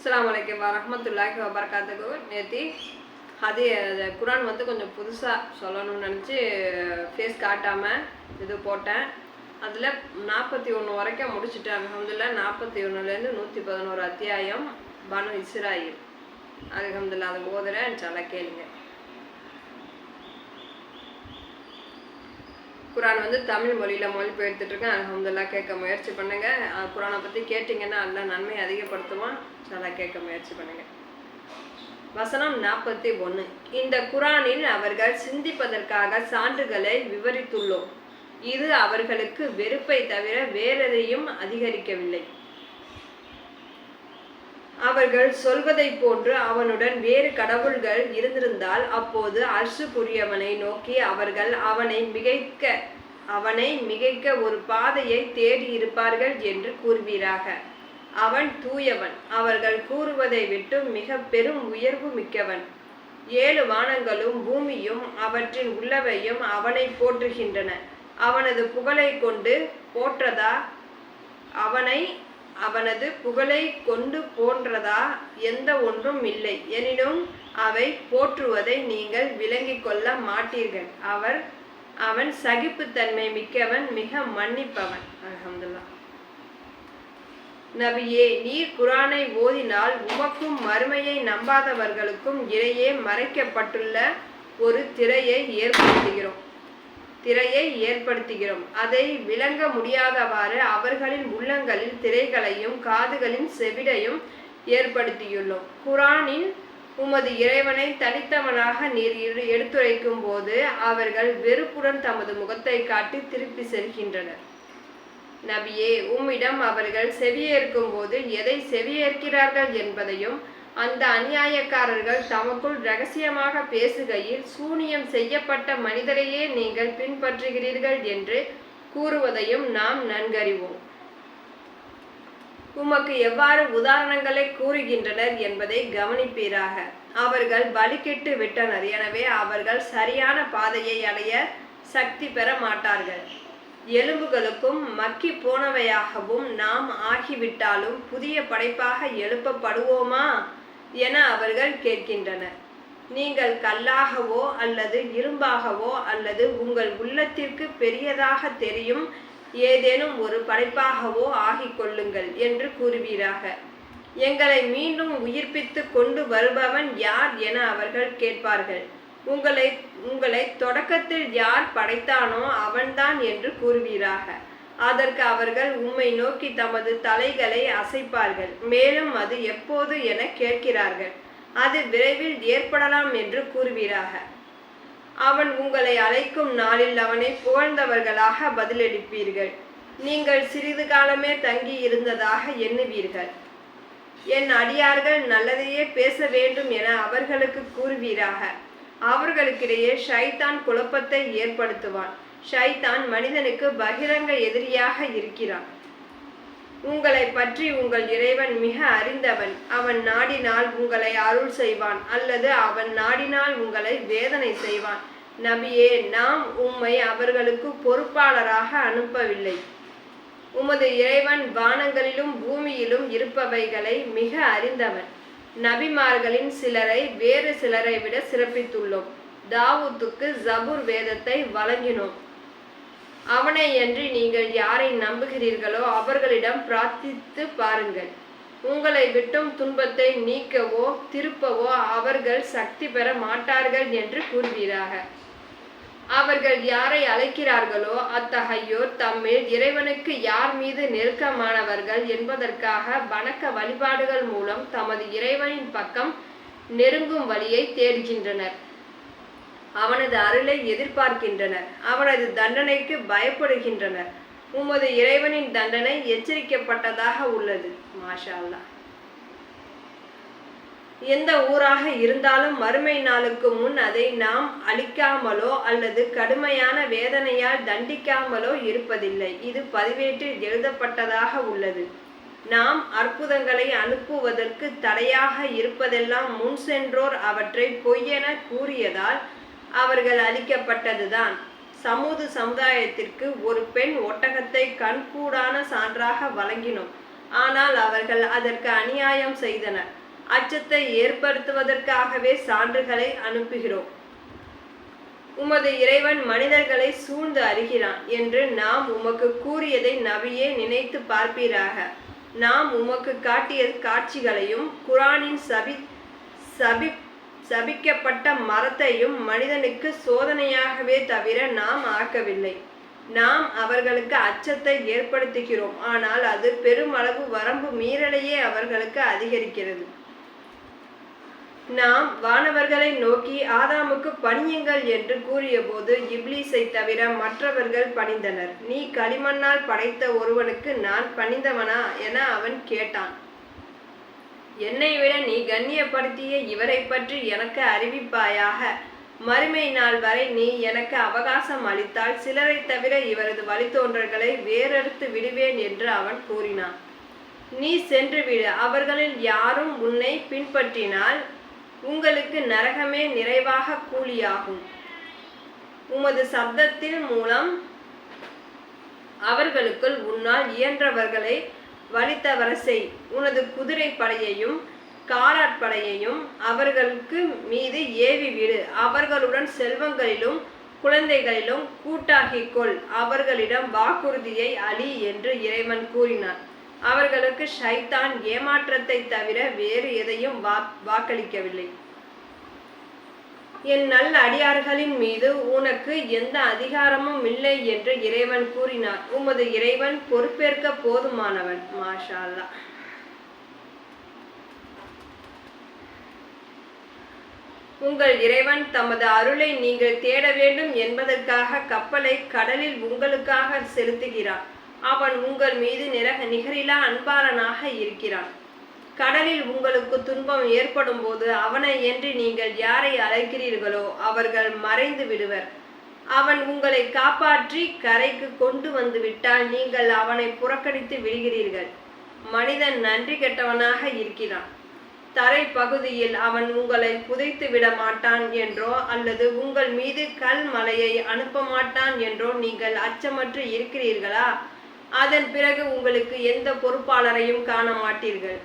அஸ்லாம் வலைக்கம் வரஹ்மத்துல்லாஹி வபரகாத்துக்கு நேத்தி அது குரான் வந்து கொஞ்சம் புதுசாக சொல்லணும்னு நினச்சி ஃபேஸ் காட்டாமல் இது போட்டேன். அதில் நாற்பத்தி ஒன்று வரைக்கும் முடிச்சுட்டேன். அலமதுல்லா நாற்பத்தி ஒன்றுலேருந்து நூற்றி பதினோரு அத்தியாயம் பனு இஸ்ராயில். அலமதுல்லா அதை ஓதுறேன். நல்லா கேளுங்க. குரான் வந்து தமிழ் மொழியில் மொழிபெயர்த்துட்டு இருக்கேன். அலமதுல்லா கேட்க முயற்சி பண்ணுங்கள் குரானை பற்றி கேட்டிங்கன்னா அல்ல நன்மை அதிகப்படுத்துவான் நல்லா கேட்க முயற்சி பண்ணுங்கள் வசனம் நாற்பத்தி ஒன்று இந்த குரானில் அவர்கள் சிந்திப்பதற்காக சான்றுகளை விவரித்துள்ளோம். இது அவர்களுக்கு வெறுப்பை தவிர வேறெதையும் அதிகரிக்கவில்லை. அவர்கள் சொல்வதைப் போன்று அவனுடன் வேறு கடவுள்கள் இருந்திருந்தால் அப்போது அர்ஷுக்குரியவனை நோக்கி அவர்கள் அவனை மிகைக்க அவனை மிகைக்க ஒரு பாதையை தேடி இருப்பார்கள் என்று கூறுவீராக. அவன் தூயவன். அவர்கள் கூறுவதை விட்டு மிக பெரும் உயர்வு மிக்கவன். ஏழு வானங்களும் பூமியும் அவற்றின் உள்ளவையும் அவனை போற்றுகின்றன. அவனது புகழை கொண்டு போற்றதா? அவனை அவனது புகழை கொண்டு போன்றதா எந்த ஒன்றும் இல்லை. எனினும் அவை போற்றுவதை நீங்கள் விளங்கிக் கொள்ள மாட்டீர்கள். அவர் அவன் சகிப்புத்தன்மை மிக்கவன் மிக மன்னிப்பவன். அல்ஹம்துலில்லாஹ். நபியே நீர் குரானை ஓதினால் உமக்கும் மறுமையை நம்பாதவர்களுக்கும் இடையே மறைக்கப்பட்டுள்ள ஒரு திரையை ஏற்படுத்துகிறோம். திரையை ஏற்படுத்துகிறோம். அதை விளங்க முடியாதவாறு அவர்களின் உள்ளங்களில் திரைகளையும் காதுகளின் செவிடையும் ஏற்படுத்தியுள்ளோம். குரானின் உமது இறைவனை தனித்தவனாக நீர் எடுத்துரைக்கும் போது அவர்கள் வெறுப்புடன் தமது முகத்தை காட்டி திருப்பி செல்கின்றனர். நபியே உம்மிடம் அவர்கள் செவியேற்கும் போது எதை செவியேற்கிறார்கள் என்பதையும் அந்த அநியாயக்காரர்கள் தமக்குள் ரகசியமாக பேசுகையில் சூனியம் செய்யப்பட்ட மனிதரையே நீங்கள் பின்பற்றுகிறீர்கள் என்று கூறுவதையும் நாம் நன்கறிவோம். உமக்கு எவ்வாறு உதாரணங்களை கூறுகின்றனர் என்பதை கவனிப்பீராக. அவர்கள் பலிக்கிட்டு விட்டனர். எனவே அவர்கள் சரியான பாதையை அடைய சக்தி பெற மாட்டார்கள். எலும்புகளுக்கும் மக்கி போனவையாகவும் நாம் ஆகிவிட்டாலும் புதிய படைப்பாக எழுப்பப்படுவோமா? என அவர்கள் கேட்கின்றனர். நீங்கள் கல்லாகவோ அல்லது இரும்பாகவோ அல்லது உங்கள் உள்ளத்திற்கு பெரியதாக தெரியும் ஏதேனும் ஒரு படைப்பாகவோ ஆகிக் கொள்ளுங்கள் என்று கூறுவீராக. எங்களை மீண்டும் உயிர்ப்பித்து கொண்டு வருபவன் யார் என அவர்கள் கேட்பார்கள். உங்களை உங்களை தொடக்கத்தில் யார் படைத்தானோ அவன்தான் என்று கூறுவீராக. அதற்கு அவர்கள் உம்மை நோக்கி தமது தலைகளை அசைப்பார்கள். மேலும் அது எப்போது என கேட்கிறார்கள். அது விரைவில் ஏற்படலாம் என்று கூறுவீராக. அவன் உங்களை அழைக்கும் நாளில் அவனை புகழ்ந்தவர்களாக பதிலளிப்பீர்கள். நீங்கள் சிறிது காலமே தங்கி இருந்ததாக எண்ணுவீர்கள். என் அடியார்கள் நல்லதையே பேச வேண்டும் என அவர்களுக்கு கூறுவீராக. அவர்களுக்கிடையே ஷைத்தான் குழப்பத்தை ஏற்படுத்துவான். ஷைத்தான் மனிதனுக்கு பகிரங்க எதிரியாக இருக்கிறான். உங்களை பற்றி உங்கள் இறைவன் மிக அறிந்தவன். அவன் நாடினால் உங்களை அருள் செய்வான் அல்லது அவன் நாடினால் உங்களை வேதனை செய்வான். நபியே நாம் உம்மை அவர்களுக்கு பொறுப்பாளராக அனுப்பவில்லை. உமது இறைவன் வானங்களிலும் பூமியிலும் இருப்பவைகளை மிக அறிந்தவன். நபிமார்களின் சிலரை வேறு சிலரை விட சிறப்பித்துள்ளோம். தாவூத்துக்கு ஜபூர் வேதத்தை வழங்கினோம். அவனை என்று நீங்கள் யாரை நம்புகிறீர்களோ அவர்களிடம் பிரார்த்தித்து பாருங்கள். உங்களை விட்டும் துன்பத்தை நீக்கவோ திருப்பவோ அவர்கள் சக்தி பெற மாட்டார்கள் என்று கூறுவீராக. அவர்கள் யாரை அழைக்கிறார்களோ அத்தகையோர் தம்மில் இறைவனுக்கு யார் மீது நெருக்கமானவர்கள் என்பதற்காக வணக்க வழிபாடுகள் மூலம் தமது இறைவனின் பக்கம் நெருங்கும் வழியை தேடுகின்றனர். அவனது அருளை எதிர்பார்க்கின்றனர். அவனது தண்டனைக்கு பயப்படுகின்றனர். உமது இறைவனின் தண்டனை எச்சரிக்கப்பட்டதாக உள்ளது. மாஷா எந்த ஊராக இருந்தாலும் மறுமை நாளுக்கு முன் அதை நாம் அழிக்காமலோ அல்லது கடுமையான வேதனையால் தண்டிக்காமலோ இருப்பதில்லை. இது பதிவேட்டில் எழுதப்பட்டதாக உள்ளது. நாம் அற்புதங்களை அனுப்புவதற்கு தடையாக இருப்பதெல்லாம் முன் சென்றோர் அவற்றை பொய்யென கூறியதால் அவர்கள் அளிக்கப்பட்டதுதான். சமூது சமுதாயத்திற்கு ஒரு பெண் ஒட்டகத்தை கண்கூடான சான்றாக வழங்கினோம். ஆனால் அவர்கள் அதற்கு அநியாயம் செய்தனர். அச்சத்தை ஏற்படுத்துவதற்காகவே சான்றுகளை அனுப்புகிறோம். உமது இறைவன் மனிதர்களை சூழ்ந்து அறிகிறான் என்று நாம் உமக்கு கூறியதை நபியே நினைத்து பார்ப்பீராக. நாம் உமக்கு காட்டிய காட்சிகளையும் குரானின் சபி சபி சபிக்கப்பட்ட மரத்தையும் மனிதனுக்கு சோதனையாகவே தவிர நாம் ஆக்கவில்லை. நாம் அவர்களுக்கு அச்சத்தை ஏற்படுத்துகிறோம். ஆனால் அது பெருமளவு வரம்பு மீறலையே அவர்களுக்கு அதிகரிக்கிறது. நாம் வானவர்களை நோக்கி ஆதாமுக்கு பணியுங்கள் என்று கூறியபோது இப்லீஸை தவிர மற்றவர்கள் பணிந்தனர். நீ களிமண்ணால் படைத்த ஒருவனுக்கு நான் பணிந்தவனா? என அவன் கேட்டான். என்னை விட நீ கண்ணியப்படுத்திய இவரை பற்றி எனக்கு அறிவிப்பாயாக. மறுமை நாள் வரை நீ எனக்கு அவகாசம் அளித்தால் சிலரை தவிர இவரது வழித்தோன்றர்களை வேறறுத்து விடுவேன் என்று அவன் கூறினான். நீ சென்று விடு அவர்களில் யாரும் உன்னை பின்பற்றினால் உங்களுக்கு நரகமே நிறைவாக கூலியாகும். உமது சப்தத்தின் மூலம் அவர்களுக்குள் உன்னால் இயன்றவர்களை வலித்தவரசை உனது குதிரை படையையும் காலாட்படையையும் அவர்களுக்கு மீது ஏவி விடு. அவர்களுடன் செல்வங்களிலும் குழந்தைகளிலும் கூட்டாகிக் கொள். அவர்களிடம் வாக்குறுதியை அளி என்று இறைவன் கூறினார். அவர்களுக்கு ஷைத்தான் ஏமாற்றத்தை தவிர வேறு எதையும் வா வாக்களிக்கவில்லை. என் நல்ல அடியார்களின் மீது உனக்கு எந்த அதிகாரமும் இல்லை என்று இறைவன் கூறினார். உமது இறைவன் பொறுப்பேற்க போதுமானவன். மாஷா உங்கள் இறைவன் தமது அருளை நீங்கள் தேட வேண்டும் என்பதற்காக கப்பலை கடலில் உங்களுக்காக செலுத்துகிறான் அவன் உங்கள் மீது நிரக நிகரிலா அன்பாளனாக இருக்கிறான். கடலில் உங்களுக்கு துன்பம் ஏற்படும் போது அவனை என்று நீங்கள் யாரை அழைக்கிறீர்களோ அவர்கள் மறைந்து விடுவர். அவன் உங்களை காப்பாற்றி கரைக்கு கொண்டு வந்து விட்டால் நீங்கள் அவனை புறக்கணித்து விடுகிறீர்கள். மனிதன் நன்றி கெட்டவனாக இருக்கிறான். தரை பகுதியில் அவன் உங்களை புதைத்து விட மாட்டான் என்றோ அல்லது உங்கள் மீது கல் மலையை அனுப்ப மாட்டான் என்றோ நீங்கள் அச்சமற்று இருக்கிறீர்களா? அதன் பிறகு உங்களுக்கு எந்த பொறுப்பாளரையும் காண மாட்டீர்கள்.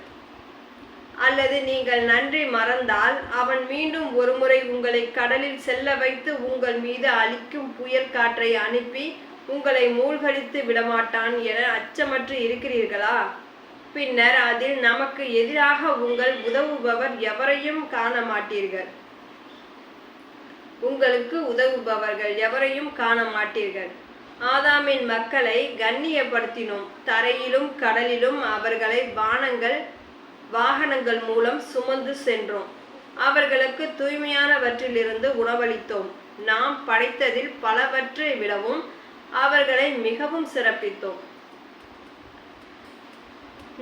அல்லது நீங்கள் நன்றி மறந்தால் அவன் மீண்டும் ஒருமுறை உங்களை கடலில் செல்ல வைத்து உங்கள் மீது அழிக்கும் புயல் காற்றை அனுப்பி உங்களை மூழ்கடித்து விடமாட்டான் என அச்சமற்று இருக்கிறீர்களா? பின்னர் அதில் நமக்கு எதிராக உங்கள் உதவுபவர் எவரையும் காண மாட்டீர்கள் உங்களுக்கு உதவுபவர்கள் எவரையும் காண மாட்டீர்கள் ஆதாமின் மக்களை கண்ணியப்படுத்தினோம். தரையிலும் கடலிலும் அவர்களை வானங்கள் வாகனங்கள் மூலம் சுமந்து சென்றோம். அவர்களுக்கு தூய்மையானவற்றிலிருந்து உணவளித்தோம். நாம் படைத்ததில் பலவற்றை விடவும் அவர்களை மிகவும் சிறப்பித்தோம்.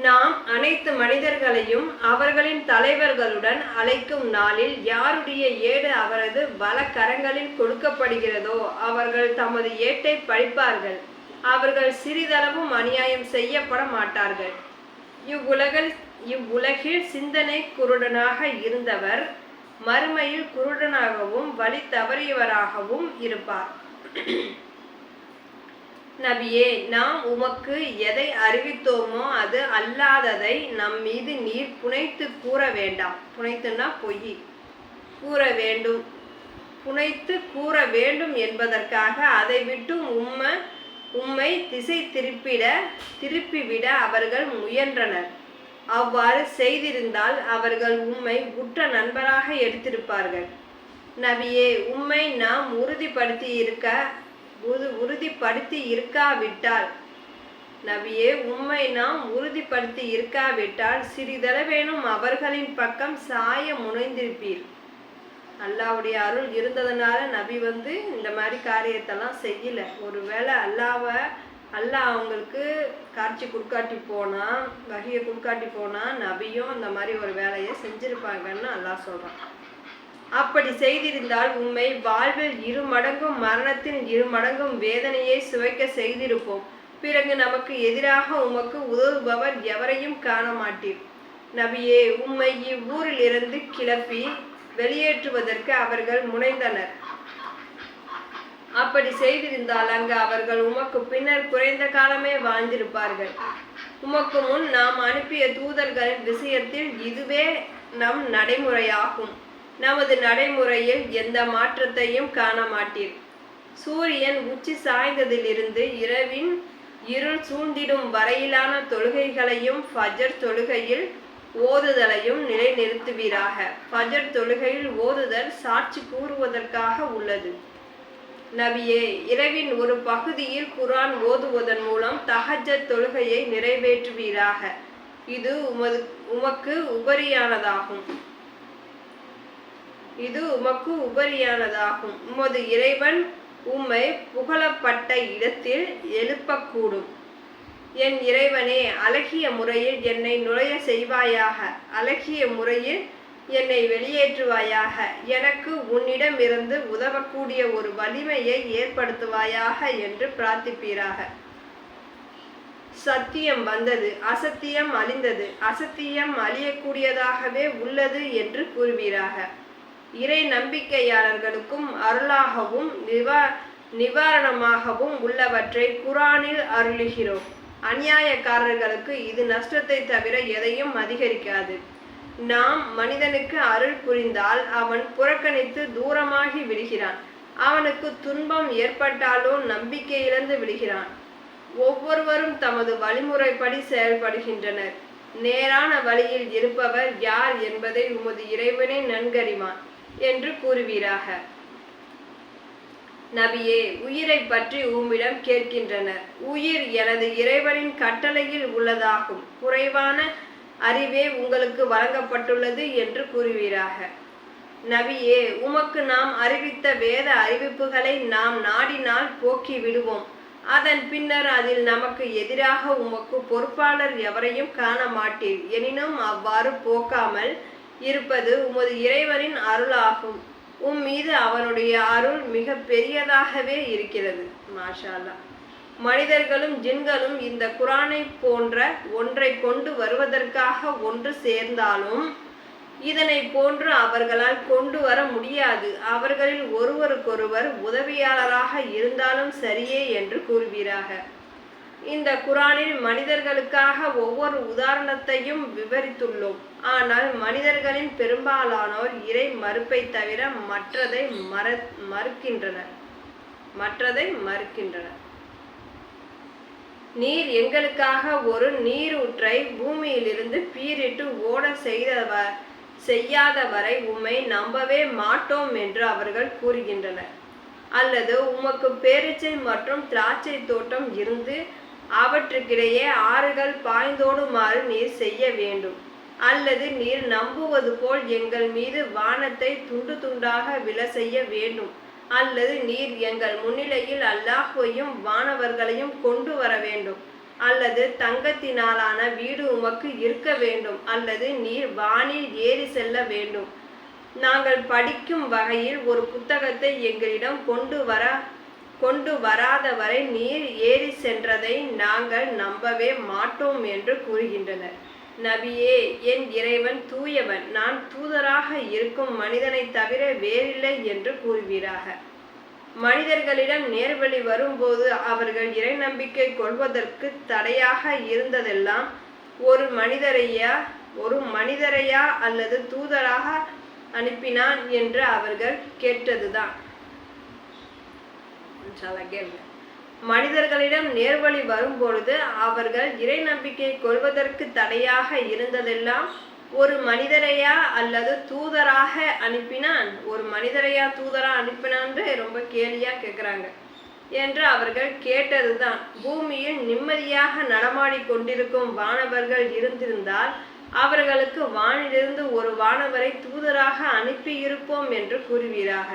நாம் அனைத்து மனிதர்களையும் அவர்களின் தலைவர்களுடன் அழைக்கும் நாளில் யாருடைய ஏடு அவரது வலக்கரங்களில் கொடுக்கப்படுகிறதோ அவர்கள் தமது ஏட்டை படிப்பார்கள் அவர்கள் சிறிதளவும் அநியாயம் செய்யப்பட மாட்டார்கள். இவ்வுலகில் இவ்வுலகில் சிந்தனை குருடனாக இருந்தவர் மறுமையில் குருடனாகவும் வழி தவறியவராகவும் இருப்பார். நபியே நாம் உமக்கு எதை அறிவித்தோமோ அது அல்லாததை நம் மீது நீர் புனைத்து கூற வேண்டாம். புனைத்துன்னா பொய். கூற வேண்டும். புனைத்து கூற வேண்டும் என்பதற்காக அதை விட்டும் உம்மை உம்மை திசை திருப்பிட திருப்பிவிட அவர்கள் முயன்றனர். அவ்வாறு செய்திருந்தால் அவர்கள் உம்மை உற்ற நண்பராக எடுத்திருப்பார்கள். நபியே உம்மை நாம் உறுதிப்படுத்தி இருக்க உறு உறுதிப்படுத்தி இருக்காவிட்டால். நபியே உம்மை நாம் உறுதிப்படுத்தி இருக்காவிட்டால் சிறிதளவேனும் அவர்களின் பக்கம் சாய முனைந்திருப்பீர். அல்லாவுடைய அருள் இருந்ததுனால நபி வந்து இந்த மாதிரி காரியத்தெல்லாம் செய்யல. ஒருவேளை அல்லாவை அல்லாஹ் அவங்களுக்கு காட்சி குடுக்காட்டி போனா வகையை குடுக்காட்டி போனா நபியும் அந்த மாதிரி ஒரு வேலையை செஞ்சிருப்பாங்கன்னு அல்லாஹ் சொல்றான். அப்படி செய்திருந்தால் உம்மை வாழ்வில் இரு மடங்கும் மரணத்தின் இரு மடங்கும் வேதனையை சுவைக்க செய்திருப்போம். பிறகு நமக்கு எதிராக உமக்கு உதவுபவர் எவரையும் காண மாட்டீர். நபியே உம்மை இவ்வூரில் இருந்து கிளப்பி வெளியேற்றுவதற்கு அவர்கள் முனைந்தனர். அப்படி செய்திருந்தால் அங்கு அவர்கள் உமக்கு பின்னர் குறைந்த காலமே வாழ்ந்திருப்பார்கள். உமக்கு முன் நாம் அனுப்பிய தூதர்களின் விஷயத்தில் இதுவே நம் நடைமுறையாகும். நமது நடைமுறையில் எந்த மாற்றத்தையும் காண மாட்டீர் சூரியன் உச்சி சாய்ந்ததிலிருந்து இரவின் இருள் சூழ்ந்திடும் வரையிலான தொழுகைகளையும் ஃபஜர் தொழுகையில் ஓதுதலையும் நிலைநிறுத்துவீராக. ஃபஜர் தொழுகையில் ஓதுதல் சாட்சி கூறுவதற்காக உள்ளது. நபியே இரவின் ஒரு பகுதியில் குரான் ஓதுவதன் மூலம் தஹஜ்ஜத் தொழுகையை நிறைவேற்றுவீராக. இது உமது உமக்கு உபரியானதாகும். இது உமக்கு உபரியானதாகும். உமது இறைவன் உம்மை புகழப்பட்ட இடத்தில் எழுப்பக்கூடும். என் இறைவனே அழகிய முறையில் என்னை நுழைய செய்வாயாக. அழகிய முறையில் என்னை வெளியேற்றுவாயாக. எனக்கு உன்னிடமிருந்து உதவக்கூடிய ஒரு வலிமையை ஏற்படுத்துவாயாக என்று பிரார்த்திப்பீராக. சத்தியம் வந்தது. அசத்தியம் அழிந்தது. அசத்தியம் அழியக்கூடியதாகவே உள்ளது என்று கூறுவீராக. இறை நம்பிக்கையாளர்களுக்கும் அருளாகவும் நிவா நிவாரணமாகவும் உள்ளவற்றை குரானில் அருளுகிறோம். அநியாயக்காரர்களுக்கு இது நஷ்டத்தை தவிர எதையும் அதிகரிக்காது. நாம் மனிதனுக்கு அருள் புரிந்தால் அவன் புறக்கணித்து தூரமாகி விடுகிறான். அவனுக்கு துன்பம் ஏற்பட்டாலோ நம்பிக்கை இழந்து விடுகிறான். ஒவ்வொருவரும் தமது வழிமுறைப்படி செயல்படுகின்றனர். நேரான வழியில் இருப்பவர் யார் என்பதை உமது இறைவனே நன்கறிவான் என்று கூறுவீராக. நபியே உயிரை பற்றி உம்மிடம் கேட்கின்றனர். உயிர் எனது இறைவனின் கட்டளையில் உள்ளதாகும். குறைவான அறிவே உங்களுக்கு வழங்கப்பட்டுள்ளது என்று கூறுவீராக. நபியே உமக்கு நாம் அறிவித்த வேத அறிவிப்புகளை நாம் நாடினால் போக்கி விடுவோம். அதன் பின்னர் அதில் நமக்கு எதிராக உமக்கு பொறுப்பாளர் எவரையும் காண மாட்டீர் எனினும் அவ்வாறு போக்காமல் இருப்பது உமது இறைவனின் அருளாகும். உம் மீது அவனுடைய அருள் மிக பெரியதாகவே இருக்கிறது. மாஷாலா மனிதர்களும் ஜின்களும் இந்த குரானை போன்ற ஒன்றை கொண்டு வருவதற்காக ஒன்று சேர்ந்தாலும் இதனை போன்று அவர்களால் கொண்டு வர முடியாது. அவர்களில் ஒருவருக்கொருவர் உதவியாளராக இருந்தாலும் சரியே என்று கூறுவீராக. இந்த குரானில் மனிதர்களுக்காக ஒவ்வொரு உதாரணத்தையும் விவரித்துள்ளோம். ஆனால் மனிதர்களின் பெரும்பாலானோர் இறை மறுப்பை தவிர மற்றதை மற மறுக்கின்றனர். மற்றதை மறுக்கின்றனர். நீர் எங்களுக்காக ஒரு நீரூற்றை பூமியிலிருந்து பீரிட்டு ஓட செய்தவ செய்யாதவரை உம்மை நம்பவே மாட்டோம் என்று அவர்கள் கூறுகின்றனர். அல்லது உமக்கு பேரிச்சை மற்றும் திராட்சை தோட்டம் இருந்து அவற்றுக்கிடையே ஆறுகள் பாய்ந்தோடுமாறு நீர் செய்ய வேண்டும். அல்லது நீர் நம்புவது போல் எங்கள் மீது வானத்தை துண்டு துண்டாக விழ செய்ய வேண்டும். அல்லது நீர் எங்கள் முன்னிலையில் அல்லாஹையும் வானவர்களையும் கொண்டு வர வேண்டும். அல்லது தங்கத்தினாலான வீடு உமக்கு இருக்க வேண்டும். அல்லது நீர் வானில் ஏறி செல்ல வேண்டும். நாங்கள் படிக்கும் வகையில் ஒரு புத்தகத்தை எங்களிடம் கொண்டு வர கொண்டு வராதவரை நீர் ஏறி சென்றதை நாங்கள் நம்பவே மாட்டோம் என்று கூறுகின்றனர். நபியே என் இறைவன் தூயவன். நான் தூதராக இருக்கும் மனிதனை தவிர வேறில்லை என்று கூறுவீராக. மனிதர்களிடம் நேர்வழி வரும்போது அவர்கள் இறை நம்பிக்கை கொள்வதற்கு தடையாக இருந்ததெல்லாம் ஒரு மனிதரையா ஒரு மனிதரையா அல்லது தூதராக அனுப்பினான் என்று அவர்கள் கேட்டதுதான். கேளுங்க. மனிதர்களிடம் நேர்வழி வரும்பொழுது அவர்கள் இறை நம்பிக்கை கொள்வதற்கு தடையாக இருந்ததெல்லாம் ஒரு மனிதரையா அல்லது தூதராக அனுப்பினான்? ஒரு மனிதரையா தூதரா அனுப்பினான்னு ரொம்ப கேலியா கேட்குறாங்க என்று அவர்கள் கேட்டதுதான். பூமியில் நிம்மதியாக நடமாடி கொண்டிருக்கும் வானவர்கள் இருந்திருந்தால் அவர்களுக்கு வானிலிருந்து ஒரு வானவரை தூதராக அனுப்பியிருப்போம் என்று கூறுவீராக.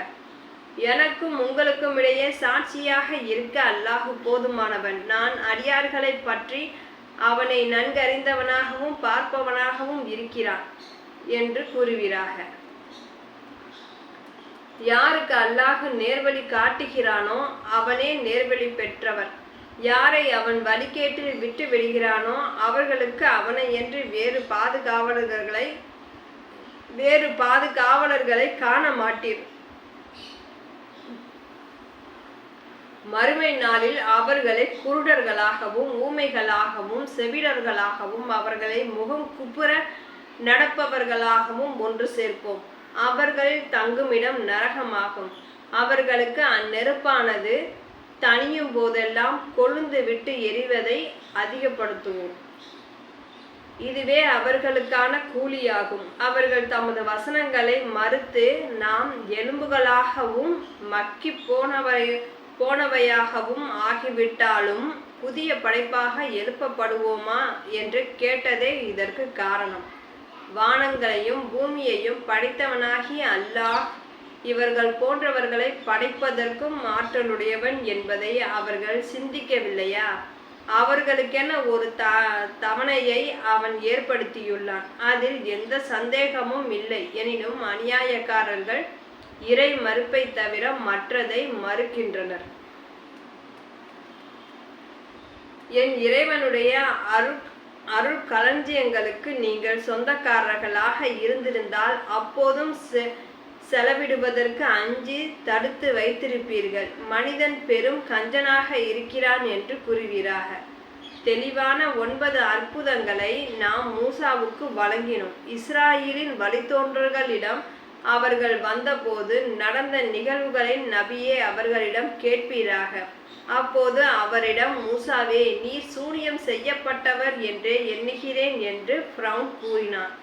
எனக்கும் உங்களுக்கும் இடையே சாட்சியாக இருக்க அல்லாஹு போதுமானவன். நான் அடியார்களை பற்றி அவனை நன்கறிந்தவனாகவும் பார்ப்பவனாகவும் இருக்கிறான் என்று கூறுவீராக. யாருக்கு அல்லாஹு நேர்வழி காட்டுகிறானோ அவனே நேர்வழி பெற்றவர். யாரை அவன் வழிகேட்டில் விட்டு விடுகிறானோ அவர்களுக்கு அவனை என்று வேறு பாதுகாவலர்களை வேறு பாதுகாவலர்களை காண மாட்டீர். மறுமை நாளில் அவர்களை குருடர்களாகவும் ஊமைகளாகவும் செவிடர்களாகவும் அவர்களை முகம் குப்புற நடப்பவர்களாகவும் ஒன்று சேர்ப்போம். அவர்களில் தங்குமிடம் நரகமாகும். அவர்களுக்கு அந்நெருப்பானது தனியும் போதெல்லாம் கொழுந்து விட்டு எரிவதை அதிகப்படுத்துவோம். இதுவே அவர்களுக்கான கூலியாகும். அவர்கள் தமது வசனங்களை மறுத்து நாம் எலும்புகளாகவும் மக்கி போனவரை போனவையாகவும் ஆகிவிட்டாலும் புதிய படைப்பாக எழுப்பப்படுவோமா என்று கேட்டதே இதற்கு காரணம். வானங்களையும் பூமியையும் படைத்தவனாகிய அல்லாஹ் இவர்கள் போன்றவர்களை படைப்பதற்கும் ஆற்றலுடையவன் என்பதை அவர்கள் சிந்திக்கவில்லையா? அவர்களுக்கென ஒரு த தவணையை அவன் ஏற்படுத்தியுள்ளான். அதில் எந்த சந்தேகமும் இல்லை. எனினும் அநியாயக்காரர்கள் இறை மறுப்பை தவிர மற்றதை மறுக்கின்றனர். என் இறைவனுடைய அருள் அருள் களஞ்சியங்களுக்கு நீங்கள் சொந்தக்காரர்களாக இருந்திருந்தால் அப்போதும் செ- செலவிடுவதற்கு அஞ்சி தடுத்து வைத்திருப்பீர்கள். மனிதன் பெரும் கஞ்சனாக இருக்கிறான் என்று கூறுவீராக. தெளிவான ஒன்பது அற்புதங்களை நாம் மூசாவுக்கு வழங்கினோம். இஸ்ராயலின் வழித்தோன்றல்களிடம் அவர்கள் வந்தபோது நடந்த நிகழ்வுகளை நபியே அவர்களிடம் கேட்பீராக. அப்போது அவரிடம் மூசாவே நீ சூனியம் செய்யப்பட்டவர் என்றே எண்ணுகிறேன் என்று ஃப்ரவுன் கூறினார்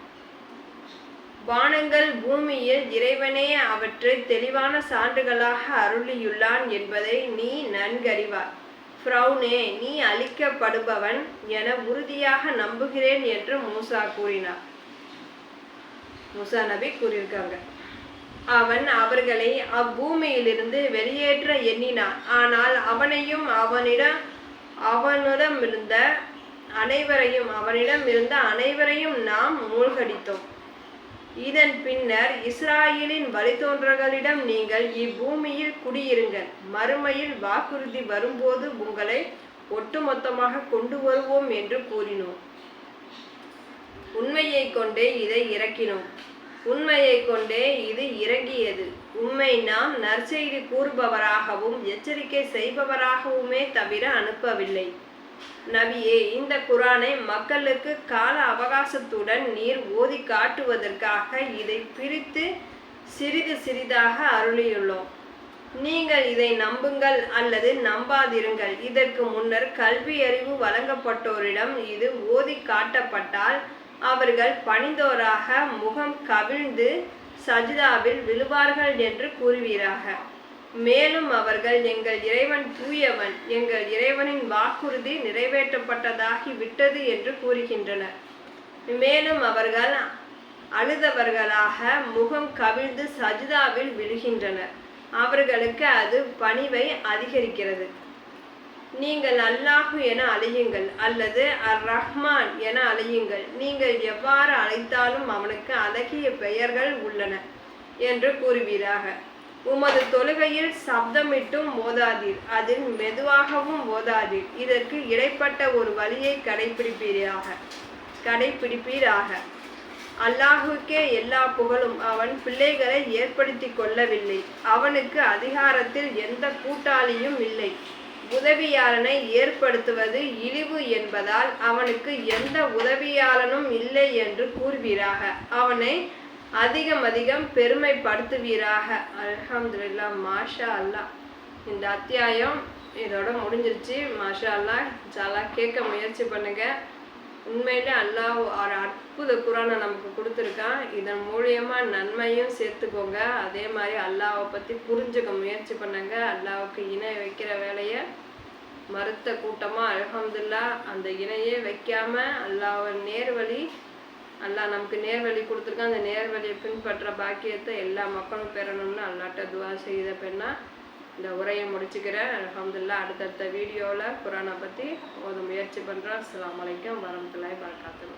வானங்கள் பூமியில் இறைவனே அவற்றை தெளிவான சான்றுகளாக அருளியுள்ளான் என்பதை நீ நன்கறிவார் ஃப்ரௌனே நீ அழிக்கப்படுபவன் என உறுதியாக நம்புகிறேன் என்று மூசா கூறினார் முசா நபி கூறியிருக்காங்க. அவன் அவர்களை அப்பூமியிலிருந்து வெளியேற்ற எண்ணினான். ஆனால் அவனையும் அவனிடம் அவனிடம் இருந்த அனைவரையும் அவனிடம் இருந்த அனைவரையும் நாம் மூழ்கடித்தோம். இதன் பின்னர் இஸ்ராயலின் வழித்தோன்றர்களிடம் நீங்கள் இப்பூமியில் குடியிருங்கள். மறுமையில் வாக்குறுதி வரும்போது உங்களை ஒட்டுமொத்தமாக கொண்டு வருவோம் என்று கூறினோம். உண்மையை கொண்டே இதை இறக்கினோம். உண்மையை கொண்டே இது இறங்கியது. உண்மை நாம் நற்செய்தி கூறுபவராகவும் எச்சரிக்கை செய்பவராகவுமே தவிர அனுப்பவில்லை. நபியே இந்த குரானை மக்களுக்கு கால அவகாசத்துடன் நீர் ஓதி காட்டுவதற்காக இதை பிரித்து சிறிது சிறிதாக அருளியுள்ளோம். நீங்கள் இதை நம்புங்கள் அல்லது நம்பாதிருங்கள். இதற்கு முன்னர் கல்வி அறிவு வழங்கப்பட்டோரிடம் இது ஓதி காட்டப்பட்டால் அவர்கள் பணிந்தோராக முகம் கவிழ்ந்து சஜிதாவில் விழுவார்கள் என்று கூறுவீராக. மேலும் அவர்கள் எங்கள் இறைவன் தூயவன் எங்கள் இறைவனின் வாக்குறுதி நிறைவேற்றப்பட்டதாகி விட்டது என்று கூறுகின்றனர். மேலும் அவர்கள் அழுதவர்களாக முகம் கவிழ்ந்து சஜிதாவில் விழுகின்றனர். அவர்களுக்கு அது பணிவை அதிகரிக்கிறது. நீங்கள் அல்லாஹு என அழையுங்கள் அல்லது அர் ரஹ்மான் என அழையுங்கள். நீங்கள் எவ்வாறு அழைத்தாலும் அவனுக்கு அழகிய பெயர்கள் உள்ளன என்று கூறுவீராக. உமது தொழுகையில் சப்தமிட்டும் ஓதாதீர் அதில் மெதுவாகவும் ஓதாதீர் இதற்கு இடைப்பட்ட ஒரு வழியை கடைபிடிப்பீராக கடைபிடிப்பீராக அல்லாஹுக்கே எல்லா புகழும் அவன் பிள்ளைகளை ஏற்படுத்தி கொள்ளவில்லை. அவனுக்கு அதிகாரத்தில் எந்த கூட்டாளியும் இல்லை. உதவியாளனை ஏற்படுத்துவது இழிவு என்பதால் அவனுக்கு எந்த உதவியாளனும் இல்லை என்று கூறுவீராக. அவனை அதிகம் அதிகம் பெருமைப்படுத்துவீராக. அலமதுல்லா மாஷா அல்லாஹ் இந்த அத்தியாயம் இதோட முடிஞ்சிருச்சு. மாஷா அல்லாஹ் ஜாலா கேட்க முயற்சி பண்ணுங்கள் உண்மையிலே அல்லாஹ் ஒரு அற்புத குரானை நமக்கு கொடுத்துருக்கான். இதன் மூலியமாக நன்மையும் சேர்த்துக்கோங்க. அதே மாதிரி அல்லாவை பற்றி புரிஞ்சுக்க முயற்சி பண்ணுங்க. அல்லாவுக்கு இணை வைக்கிற வேலையை மறுத்த கூட்டமாக அலகம்துல்லா அந்த இணையே வைக்காம அல்லாவை நேர்வழி அல்லாஹ் நமக்கு நேர்வழி கொடுத்துருக்கான். அந்த நேர்வழியை பின்பற்ற பாக்கியத்தை எல்லா மக்களும் பெறணும்னு அல்லாட்ட துவா செய்த பெண்ணா இந்த உரையை முடிச்சுக்கிறேன். அலமதுல்லா அடுத்தடுத்த வீடியோவில் குரானை பற்றி ஒரு முயற்சி பண்ணுறோம் அஸ்லாம் வலைக்கம் வரமத்துல்லாஹி வரகாத்துஹு